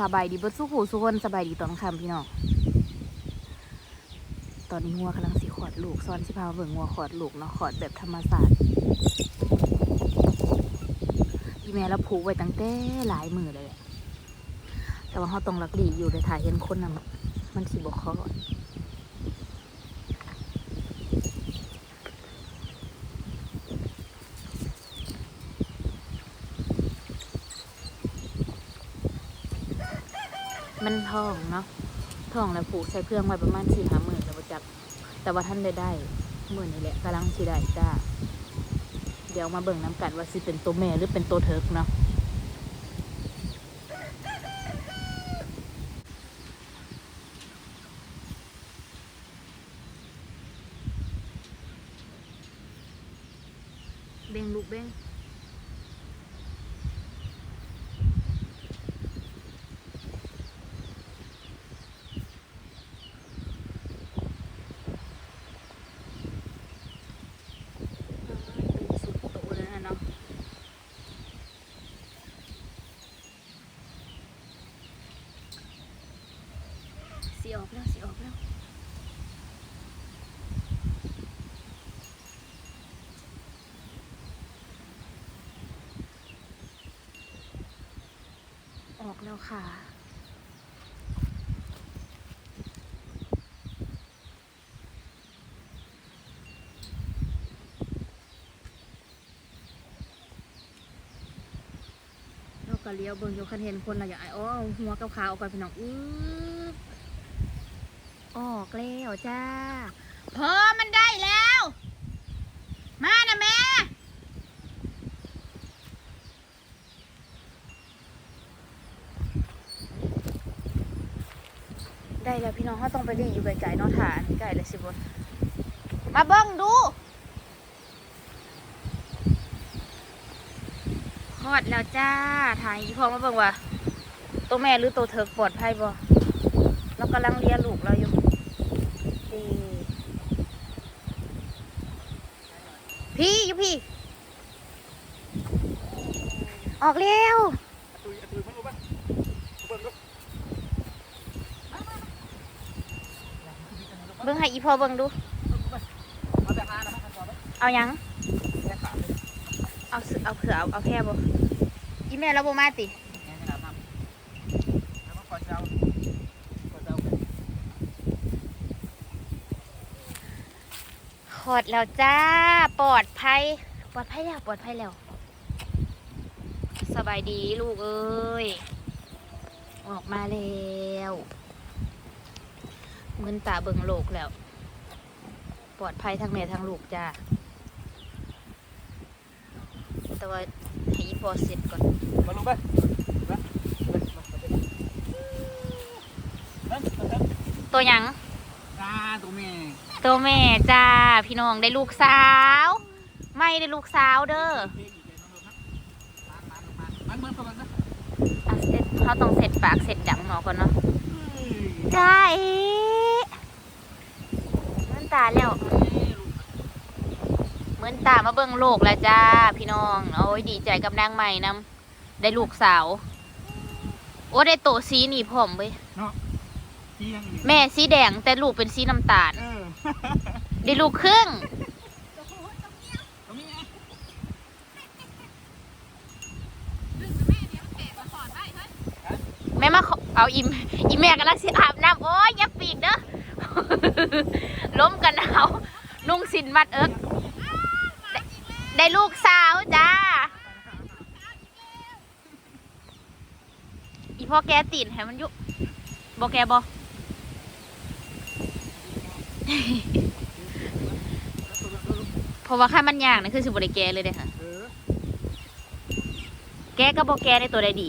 สบายดีเบิดสู้ผู้สู้คนสบายดีตอนค่ำพี่น้อง ตอนนี้งัวกำลังสีขอดลูกซ้อนสิพามาเบิ่งงัวขอดลูกเนาะขอดแบบธรรมศาสตร์อีแม่เราผูกไว้ตั้งแต่หลายมือเลยแหละแต่ว่าเขาต้องรักดีอยู่เลยถ่ายเห็นคนน่ะมันสีบกคอด ทองเนาะทองแล้วผูกใส่เครื่องไว้ประมาณสี่ห้าหมื่นแล้วบ่จับ แต่ว่าท่านได้ได้หมื่นนี่แหละกำลังสิได้จ้า เดี๋ยวมาเบิ่งน้ำกันว่าสิเป็นตัวแม่หรือเป็นตัวเทิร์กเนาะเบ่งลูกเบ่งสุดโตเลยนะเนาะ สีออกแล้วสีออกแล้วออกแล้วค่ะก็เลี้ยวเบิ่งอยู่คันเห็นคนเราอย่ากไอ้อ้อหัวกับขาออกไปพี่น้องอื้อ ออกแล้วจ้าพอมันได้แล้ว มานะแม่ได้แล้วพี่น้องเขาต้องไปรีอยู่ไกลๆเนาะฐานไกลเลยสิบนมาเบิ้งดูคลอดแล้วจ้าถ่ายอีพอมาเบิ้งว่าตัวแม่หรือตัวเถิกปลอดภัยบ่เรากำลังเลี้ยงลูกเราอยู่ ดีพี่อยู่พี่ ออกแล้วตุยตุยมันรู้ปะเบิ่งดูเบิ้งให้อีพอเบิ้งดู เอายัง เอาเอาเผื่อเอาเอาแค่บ่อีแม่เราบ่มาติ แค่ขนาดนั้นแล้วมันก่อนเจ้าก่อนเจ้ากัน ข อดแล้วจ้า ปลอดภัย ปลอดภัยแล้วปลอดภัยแล้ว สบายดีลูกเอ้ย ออกมาแล้วเงินตาเบิ่งโลกแล้ว ปลอดภัยทั้งแม่ทั้งลูกจ้า แต่ว่าให้อีพอเสร็จก่อน มาลงไปไปไปไปไปตัวหยังตาตัวแม่ ตัวแม่จ้าพี่น้องได้ลูกสาว ไม่ได้ลูกสาวเด้อมันเหมือนกันนะอะเสร็จเขาต้องเสร็จปากเสร็จดังหมอก่อนเนาะจ้าเอ๋เหมือนตาแล้วเหมือนตามาเบิ่งโลกแล้วจ้า พี่น้องโอ้ยดีใจกับนางใหม่นำได้ลูกสาว โอ้ได้โตสีนี่พร้อมเว้ยเที่ยงแม่สีแดงแต่ลูกเป็นสีน้ำตาลเออ ได้ลูกครึ่งแม่มาเอาอิมอีแม่กำลังสิอาบน้ำโอ้ยย่าปีกเด้อล้มกันเอานุ่งสินมัดเอิกได้ได้ลูกสาวจ้า อีพ่อแกตีนให้มันยุบอแกบอ เพราะว่าข้ามันยากนะคือสิบริแกเลยเด้อค่ะ เออแกก็บอแกในตัวใดดี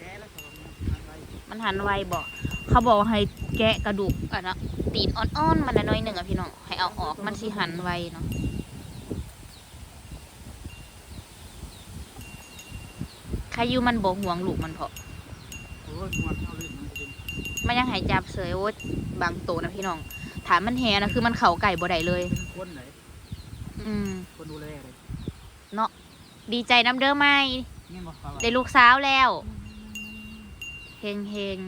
แกแล้วสองอะไรมันหันไวบอก เขาบอกให้แกะกระดูกอะเนาะตีนอ่อนๆ มันน้อยๆหนึ่งอะพี่น้องให้เอาออกมันสิหันไวเนาะใครอยู่มันบอกห่วงลูกมันเพาะ โอ้ยหมดเอาเลยมันเป็นมันยังหายจับเสยโอ้ยบางโตวนะพี่น้อง ถามมันแหนะคือมันเข่าไก่บ่ได้เลย เป็นคนไหนอืม คนดูแลเลยดีใจน้ำเด้อไหมนี่บอกเขาได้ลูกสาวแล้วเฮงเฮง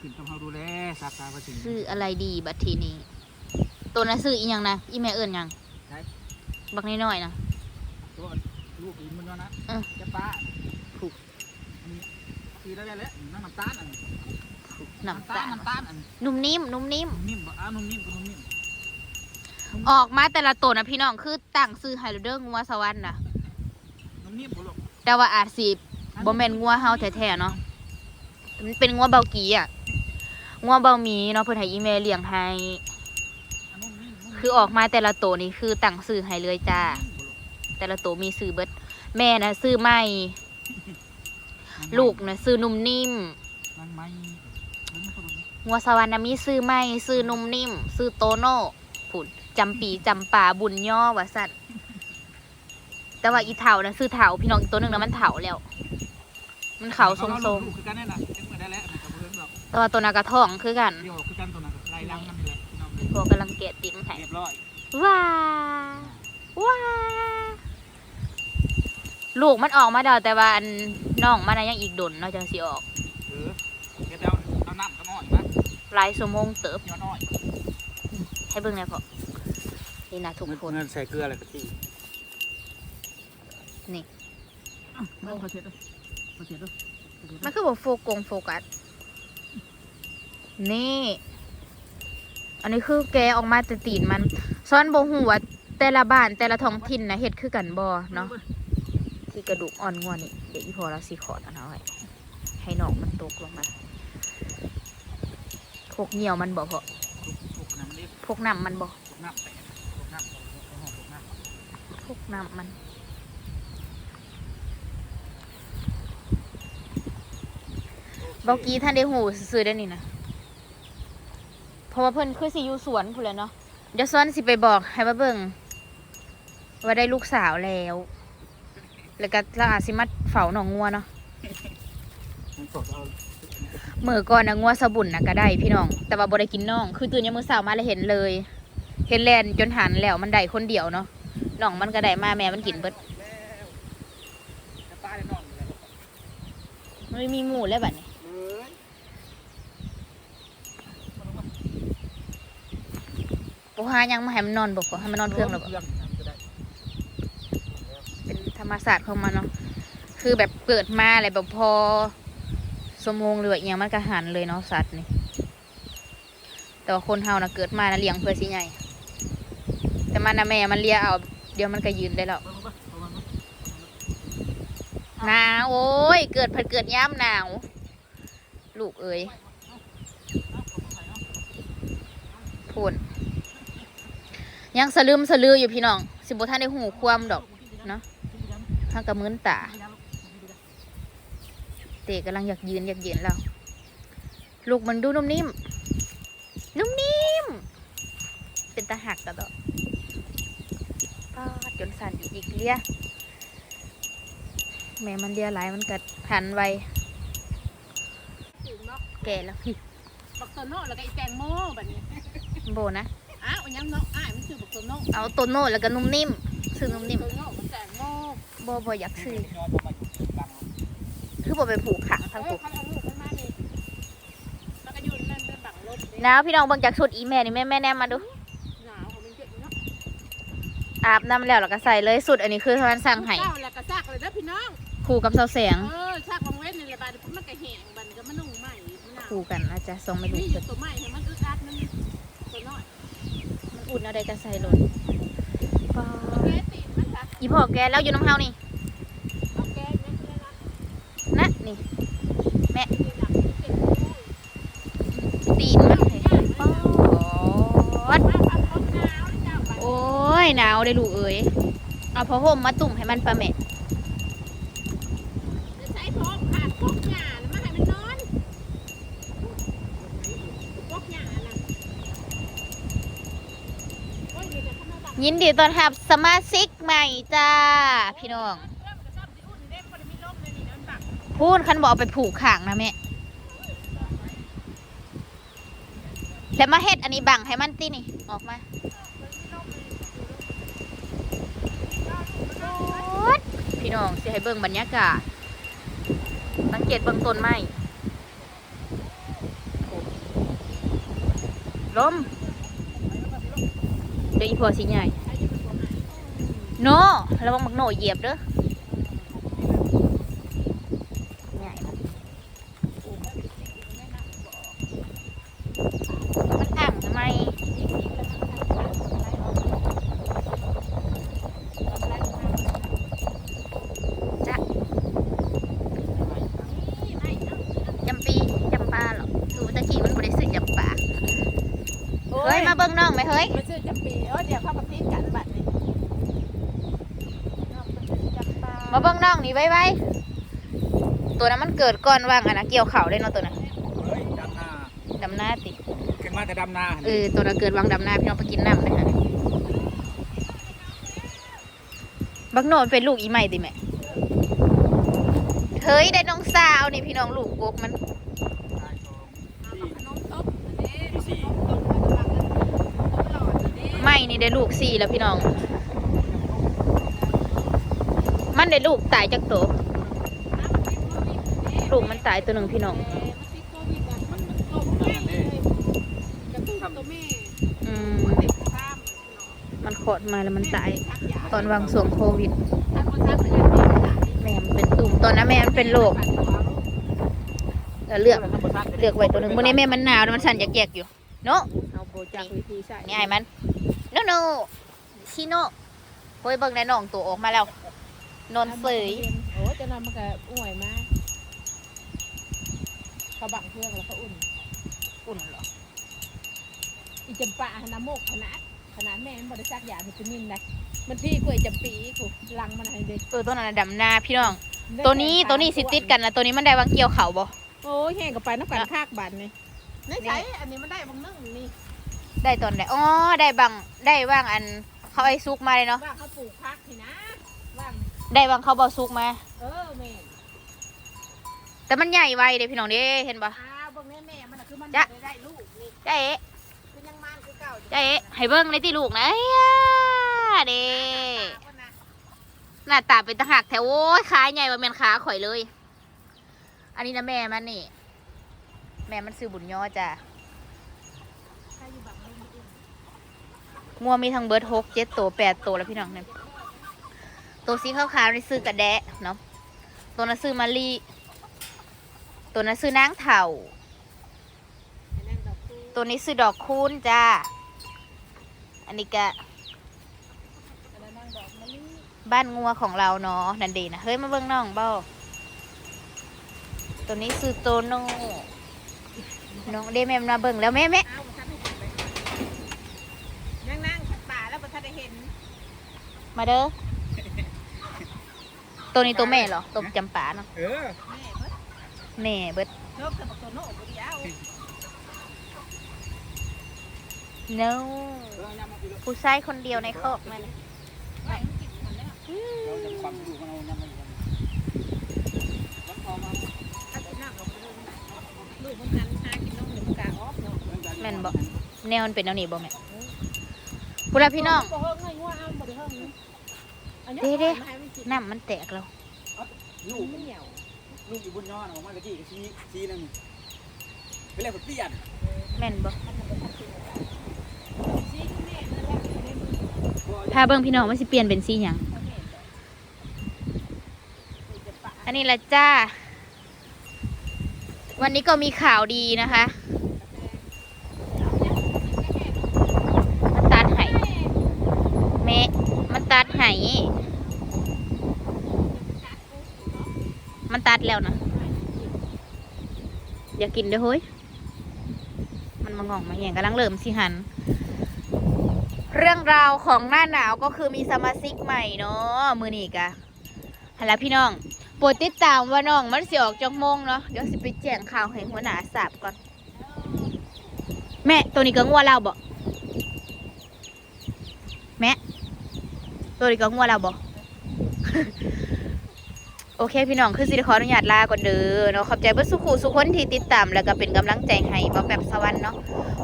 ขึ้นต้องเขาดูแลสัตว์ตาประสิงๆซื้ออะไรดีบัดทีนี้ตัวน่ะซื้ออีหยังนะอีแม่เอิ้นหยังใช่บักน้อยๆนะ ตัวลูกอีกมันว่านะเออ จะป้าถูกอันนี้คือได้แล้วน้ำน้ำตาลอันน้ำตาลน้ำตาลอันนุ่มนิ่มนุ่มนิ่ม นิ่มบ่อ้าวนุ่มนิ่มก็นุ่มนิ่มออกมาแต่ละตัวนะพี่น้องคือตั้งซื้อไฮโลเดอร์งัวสวรรค์นะนุ่มนิ่มบ่ลูกแต่ว่าอาจสิบ่แม่นงัวเฮาแท้ๆเนาะมันเป็นงัวเบากีอะงัวเบาหมีเนาะเพิ่นให้อีเมลเลี้ยงให้อันนุ่มนิ่มนุ่มนิ่มคือออกมาแต่ละตัวนี่คือตั้งซื้อให้เลยจ้าบ่ลูกแต่ละตัวมีซื้อเบิด แม่นะซื้อไม่ลูกนะซื้อนุ่มนิ่มนางไม้นุ่ มคนนี้งัวสวรรค์นะมีซื้อไม่ซื้อนุ่มนิ่ม ซื้อโตโน่ผุนจำปีจำป่าบุญย่อว่าสั่นแต่ว่าอีเถานะซื้อเถาพี่น้องอีกตัวหนึ่งนะมันเถาแล้ว มันเขาทรงลูกคือกันนี่แหละเอ็งมาได้แล้วมันกับเพื่อนเราๆแต่ว่าตัวนักระท้องคือกันเดี๋ยวคือกันตัวนั้นกับลายลังนั่นนี่แหละพี่น้องพวกกำลังเกะติ้งไห้เรียบร้อยว้าว้าลูกมันออกมาเดาแต่ว่าอันน้องมันนะยังอีกดนเนาะจังสิออก หลายสมงเติบย้อนน้อยให้เบิ่งเลยพอนี่นะทุกคนเงินใส่เกลืออะไรก็ตีนี่ไม่เขาเช็ดด้วยเขาเช็ดด้วยมันคือบอกโฟกงโฟกัสนี่ อันนี้คือแกออกมาแต่ตีนมัน ซ้อนโบหูว่าแต่ละบ้านแต่ละท้องถิ่นนะเฮ็ดคือกันบอเนาะที่กระดูกอ่อนงวนี่เดี๋ยวอีพอเราสีขอดเอันเอาไว้ให้นอกมันตกลงมา พวกเหนียวมันบอกพอพวกน้ำเล็กพกน้ำมันบอกพกน้ำแตกพวกน้ำพวกน้ำพวกน้ำมันเบากี้ท่านได้หูซื้อได้นี่นะเพราะว่าเพิ่นคือสิอยู่สวนพูนแล้วเนาะเดี๋ยวซ้อนสิไปบอกให้มาเบิ่งว่าได้ลูกสาวแล้ว แล้วก็เราอาจสิมาเฝ้าหนองงัวเนาะ มือก่อนนะงัวสบุนนะก็ได้พี่น้อง แต่ว่าบ่ได้กินน้อง คือตื่นยามมือเช้ามาแล้วเห็นเลย เห็นแลนจนหันแล้วมันได้คนเดียวเนาะน้องมันก็ได้มาแม่มันกินเบิดได้นอนอยู่แล้วมันไม่มีหมูแล้วบัดนี้เอ้ยบ่หายังมาให้มันนอนบ่พอให้มันนอนเครื่องแล้วบ่เครื่อกเป็นธรรมศาสตร์ของมันเนาะคือแบบเกิดมาอะไรแบบพอ สมงหรือว่าอหยังมันก็หันเลยเนาะสัตว์นี่ แต่ว่าคนเฮานะเกิดมานะเลี้ยงเพื่อสิใหญ่ แต่มันนะแม่มันเลี้ยเอา เดี๋ยวมันก็ยืนได้แล้วหนาวโอ้ย เกิดผัดเกิดย้ำหนาว ลูกเอ้ยพูนยังสลืมสลืออยู่พี่น้อง สิบท่านได้หูความดอกเนาะห้ากระมืนตา เตะกำลังอยากยืนอยากยืนแล้วลูกมันดูนุ่มนิ่ม นุ่มนิ่ม เป็นตาหักกระดอกปาดจนสั่นอีกอีกเลียแม่มันเลียหลายมันกัดหันไวถึงเนาะแก่แล้วพี่บักโตโน่แล้วก็อีแตงโมแบบนี้โบนะอ้าวอันยังเนาะอ้ายมันชื่อบักโตโน่เอาโตโน่แล้วก็นุ่มนิ่มซื้อนุ่มนิ่มโตโน่มันแตงโมโบโบอยากซื้อ ย้อนลงมาอยู่บัง คือโบไปผูกขังทั้งเอ้ผูยกเขาเอาลูกมันมานี่แล้วก็อยู่นั่นเป็นบังรถเด้หนาวพี่น้องเบิ่งจากชุดอีแม่นี่แม่แม่แนมมาดูหนาวของมันเจ็บเนาะอาบน้ำแล้วแล้วก็ใส่เลยสุดอันนี้คือทานสั่งให้เจ้าแล้วก็ซากเลยนะพี่น้องคู่กับเสาแสงเออซากวางเว้นนี่แหละบาดมันก็แห้งบัดนก็มันนุ่งใหม่มันหนาวคู่กันนะจ๊ะส่งไม่ดูนี่อเพิ่ยู่นตัวใหม่ให้มันอึดอัดมันตัวน้อยมันอุ่นเอาได้ก็ใส่ลงปาเอาแก้ตีนมันค่ะอีพ่อแกแล้วอยู่น้ำเฮานี่ เอาแก้เนี่ยเลยนะ นะนี่ตีนหลังตีนตีนมันให้ป๊อดมาพักห้องหนาวเจ้าบัดโอ้ยหนาวเลยลูกเอ้ยเอาผ้าห่มมาตุ่มให้มันปะแม่จะใช้พกขาดพกหญ้าแล้วมาให้มันนอนพกหญ้าน่ะโอ้ยนี่เดี๋ยวเขามาบังยินดีต้อนรับสมาชิกใหม่จ้า พี่น้อง พูดคันบอกเอาไปผูกขางนะแม่แล้วมาเฮ็ดอันนี้บังให้มันตีนี่ ออกมาพี่น้องสิให้เบิ่งบรรยากาศ สังเกตเบื้องต้นไม้ลมเดี๋ยวอีพอสิใหญ่โนระวังมักโหนเหยียบเด้อ เฮ้ย มาเบิ่งน้องไหมเฮ้ยมาซื้อจำปีเออเดี๋ยวเข้ามาตีกันบัดนี้มาเบิ่งน้องนี่ไว้ไว้ตัวนั้นมันเกิดก่อนว่างอันนะเกี่ยวเข่าได้เนาะตัวนั้นเฮ้ยดำนาดำหน้าติขึ้นมาแต่ดำนาเออตัวนั้นเกิดวางดำหน้าพี่น้องไปกินน้ำนะคะบักโนนเป็นลูกอีใหม่ติแม่เฮ้ยได้น้องสาวนี่พี่น้องลูกกกมัน ไม่นี่ได้ลูกสี่แล้วพี่น้อง มันได้ลูกตายจากตัวลูกมันตายตัวหนึ่งพี่น้องมันติดโควิดอะมันตบแม่เลยกระตุ้นตัวแม่อืมมันติดข้ามมันขอดมาแล้วมันตาย ตอนวางสวงโควิดถ้าคนทักเลยตายแม่มันเป็นตุ่มตอนนั้นแม่มันเป็นโรคแล้วเลือกเลือกไว้ตัวหนึ่งวันนี้แม่มันหนาวแล้วมันสั่นแยกๆอยู่ เนาะเอาโบจากวิธีใส่ง่ายมัน โนโนชิโนเฮ้ยเบิ่งในน้องตัวออกมาแล้ว นอนเสยโอ้จะนอนมันก็อ้วยมากเขาบังเครื่องแล้วเขาอุ่น อุ่นเหรออีจำปาน้ำโมกขนาดขนาดแม่มันบริษัทยาวิตามินได้มันพี่กล้วยจำปีกูลังมันให้เด็กเออตัวนั้นนะดำนาพี่น้อง ตัวนี้ตัวนี้สิติดกันนะตัวนี้มันได้วางเกี่ยวเขาบ่โอ้ยแห้งกับไปน้ำกันคากบันนี่นี่ใช้อันนี้มันได้บางนึ่งนี่ ได้ตอนไหนอ๋อได้บางได้ว่างอันเขาไอ้ซุกมาเลยเนาะว่าเขาปลูกพักนี่นะว่างได้บางเขาบอซุกมา เออแม่แต่มันใหญ่ไวเด้พี่น้องเด้เห็นปะ อ้าวเบางแม่แม่มันน่ะคือมันจ๊ะ ได้ได้ลูกนี่จ้าเอ๋คือยังมันคือเก่าจ้าเอ๋ให้เบิ้งในที่ลูกนะเอ้ยเด้วันน่ะหน้าตาเป็นตะหักแถวโอ้ยขาใหญ่กว่าแมนขาข่อยเลย อันนี้นะแม่มันนี่ แม่มันซื้อบุญย่อจ้ะ ใครอยู่บังไม่มีเอง งัวมีทั้งเบิร์ดหกเจ็ดตัวแปดตัวแล้วพี่น้องเนี่ยตัวสีขาวๆนี่ซื้อกระแดะเนาะตัวนั้นซื้อมาลีตัวนั้นซื้อนางเถ่าตัวนี้ซื้อดอกคูณจ้า อันนี้ก็อันนั้นนั่งดอกมะบ้านงัวของเราเนาะนันดีนะเฮ้ยมาเบิ่งน้องเบ้าตัวนี้ซื้อโตโน่น้องเดแม่มาเบิ่งแล้วแม่แม่ อ้าวประทัดให้เห็นเลยยังนั่งขัดป่าแล้วประทัดได้เห็น มาเด้อ ตัวนี้ตัวแม่เหรอ ตัวจำปาเนาะเออแม่เบิดแม่เบิดนกกับบักตัวโน่บุรีเอา no เออยังมาพี่ผู้ชายคนเดียวในครอบมันไว้มันกินมันแล้วเราจะความดูมันเอายังมาอยู่มันพอมาถ้ากินน้ำกับลูกมันลูกมันหันหากินนมหนึ่งกาออฟเนาะแม่นบ่แนวมันเป็นแนวนี้บ่แม่พูดละพี่น้อง อันนี้เด้ๆอามาให้มันกินน้ำมันแตกแล้วลูกมันเหนียวลูกอยู่บนยอดออกมาตะกี้ก็ชี้ชี้นั่นนี่ไปเรียกเปลี่ยนแม่นบ่ซีกแม่นั่นแหละอยู่ในมือถ้าเบิ่งพี่น้องมันสิเปลี่ยนเป็นสีหยังเขาแม่จะปะอันนี้ละจ้า วันนี้ก็มีข่าวดีนะคะมันตัดไห้แม่มันตัดไห้มัน ตัดแล้วนะอย่ากินเด้อเฮ้ย มันมางองมาแย่งกำลังเริ่มสิหัน เรื่องราวของหน้าหนาวก็คือมีสมาชิกใหม่เนาะมือนี่กะฮัลโหลพี่น้องโปรดติดตามว่าน้องมันเสิออกจากมงเนาะเดี๋ยวสิไปแจ้งข่าวให้หัวหน้าทราบก่อน แม่ตัวนี้ก็งัวเราบ่แม่ตัวนี้ก็งัวเราบ่ โอเคพี่น้องคือสิได้ขออนุญาตลาก่อนเด้อเนาะขอบใจเบิดสุขุสุขคนที่ติดตามแล้วก็เป็นกำลังใจให้บ่แบบสวรรค์เนาะ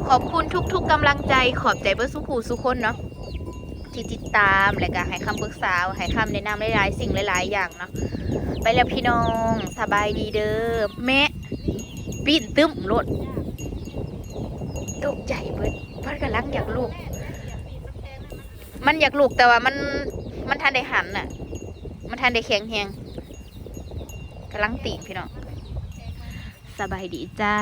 ขอบคุณทุก ๆกำลังใจ ขอบใจเบิดสุขุสุขคนเนาะที่ติดตามและก็ให้คำปรึกษาให้คำแนะนำหลายๆสิ่งหลายๆอย่างเนาะไปแล้วพี่น้องสบายดีเด้อแม่ปีนตึ้มรถตกใจเบิดมันกำลังอยากลูก มันอยากลูกแต่ว่ามันมันทันได้หันน่ะ มันทันได้แข็งแหง กำลังตีพี่น้องสบายดีจ้า